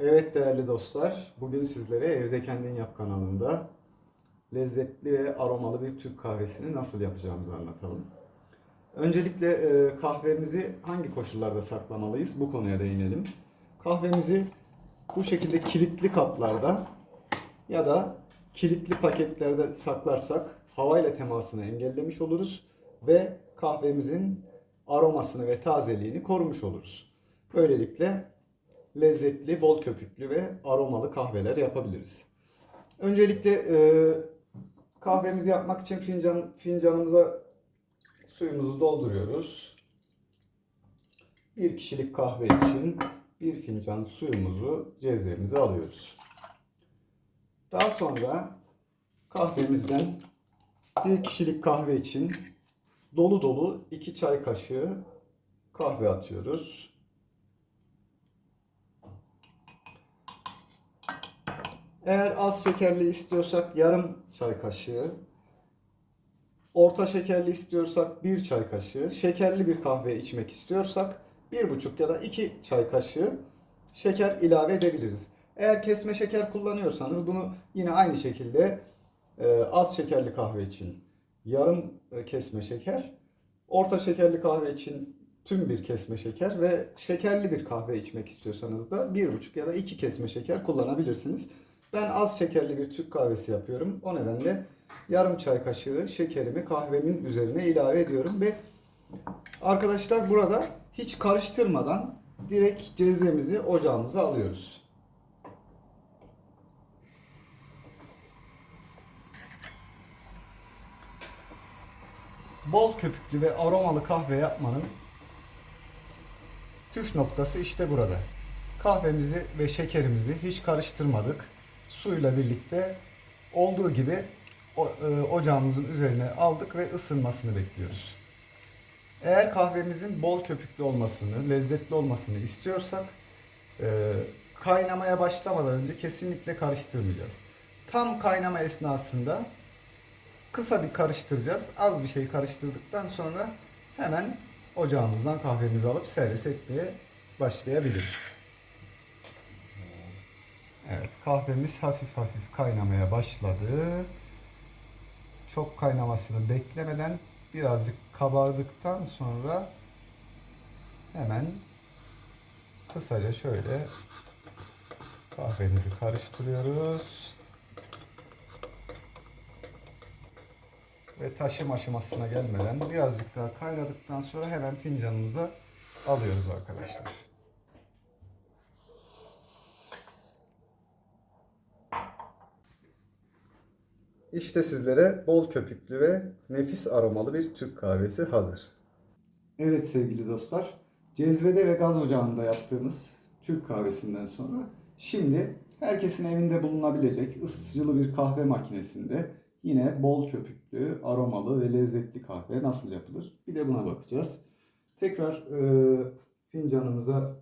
Evet değerli dostlar, bugün sizlere Evde Kendin Yap kanalında lezzetli ve aromalı bir Türk kahvesini nasıl yapacağımızı anlatalım. Öncelikle e, kahvemizi hangi koşullarda saklamalıyız bu konuya değinelim. Kahvemizi bu şekilde kilitli kaplarda ya da kilitli paketlerde saklarsak havayla temasını engellemiş oluruz ve kahvemizin aromasını ve tazeliğini korumuş oluruz. Böylelikle lezzetli, bol köpüklü ve aromalı kahveler yapabiliriz. Öncelikle e, kahvemizi yapmak için fincan fincanımıza suyumuzu dolduruyoruz. Bir kişilik kahve için bir fincan suyumuzu cezvemize alıyoruz. Daha sonra kahvemizden bir kişilik kahve için dolu dolu 2 çay kaşığı kahve atıyoruz. Eğer az şekerli istiyorsak yarım çay kaşığı, orta şekerli istiyorsak bir çay kaşığı, şekerli bir kahve içmek istiyorsak bir buçuk ya da iki çay kaşığı şeker ilave edebiliriz. Eğer kesme şeker kullanıyorsanız bunu yine aynı şekilde e, az şekerli kahve için yarım e, kesme şeker, orta şekerli kahve için tüm bir kesme şeker ve şekerli bir kahve içmek istiyorsanız da bir buçuk ya da iki kesme şeker kullanabilirsiniz. Ben az şekerli bir Türk kahvesi yapıyorum. O nedenle yarım çay kaşığı şekerimi kahvemin üzerine ilave ediyorum ve arkadaşlar burada hiç karıştırmadan direkt cezvemizi ocağımıza alıyoruz. Bol köpüklü ve aromalı kahve yapmanın püf noktası işte burada. Kahvemizi ve şekerimizi hiç karıştırmadık. Suyla birlikte olduğu gibi e, ocağımızın üzerine aldık ve ısınmasını bekliyoruz. Eğer kahvemizin bol köpüklü olmasını, lezzetli olmasını istiyorsak e, kaynamaya başlamadan önce kesinlikle karıştırmayacağız. Tam kaynama esnasında kısa bir karıştıracağız. Az bir şey karıştırdıktan sonra hemen ocağımızdan kahvemizi alıp servis etmeye başlayabiliriz. Evet, kahvemiz hafif hafif kaynamaya başladı. Çok kaynamasını beklemeden birazcık kabardıktan sonra hemen kısaca şöyle kahvemizi karıştırıyoruz. Ve taşım aşamasına gelmeden birazcık daha kaynadıktan sonra hemen fincanımıza alıyoruz arkadaşlar. İşte sizlere bol köpüklü ve nefis aromalı bir Türk kahvesi hazır. Evet sevgili dostlar, cezvede ve gaz ocağında yaptığımız Türk kahvesinden sonra şimdi herkesin evinde bulunabilecek ısıtıcılı bir kahve makinesinde yine bol köpüklü, aromalı ve lezzetli kahve nasıl yapılır? Bir de buna bakacağız. Tekrar e, fincanımıza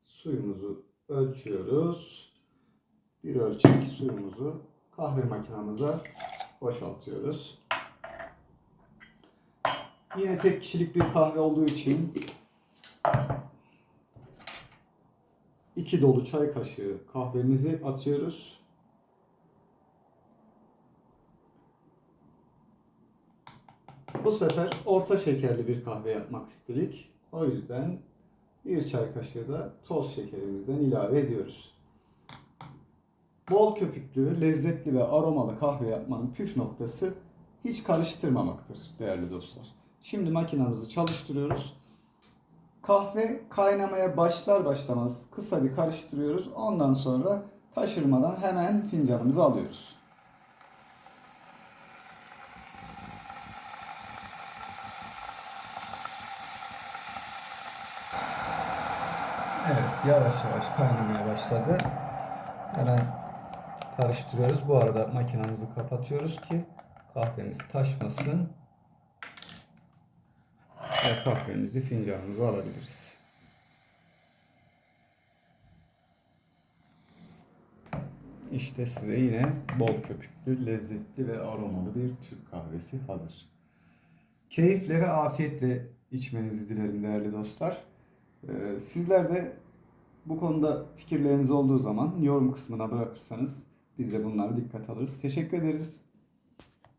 suyumuzu ölçüyoruz. Bir ölçek suyumuzu kahve makinamıza boşaltıyoruz. Yine tek kişilik bir kahve olduğu için iki dolu çay kaşığı kahvemizi atıyoruz. Bu sefer orta şekerli bir kahve yapmak istedik. O yüzden bir çay kaşığı da toz şekerimizden ilave ediyoruz. Bol köpüklü, lezzetli ve aromalı kahve yapmanın püf noktası hiç karıştırmamaktır değerli dostlar. Şimdi makinamızı çalıştırıyoruz. Kahve kaynamaya başlar başlamaz kısa bir karıştırıyoruz. Ondan sonra taşırmadan hemen fincanımızı alıyoruz. Evet yavaş yavaş kaynamaya başladı. Hemen karıştırıyoruz. Bu arada makinamızı kapatıyoruz ki kahvemiz taşmasın. Ve kahvemizi fincanımıza alabiliriz. İşte size yine bol köpüklü, lezzetli ve aromalı bir Türk kahvesi hazır. Keyifle ve afiyetle içmenizi dilerim değerli dostlar. Ee, Sizler de Bu konuda fikirleriniz olduğu zaman yorum kısmına bırakırsanız biz de bunları dikkat alırız. Teşekkür ederiz.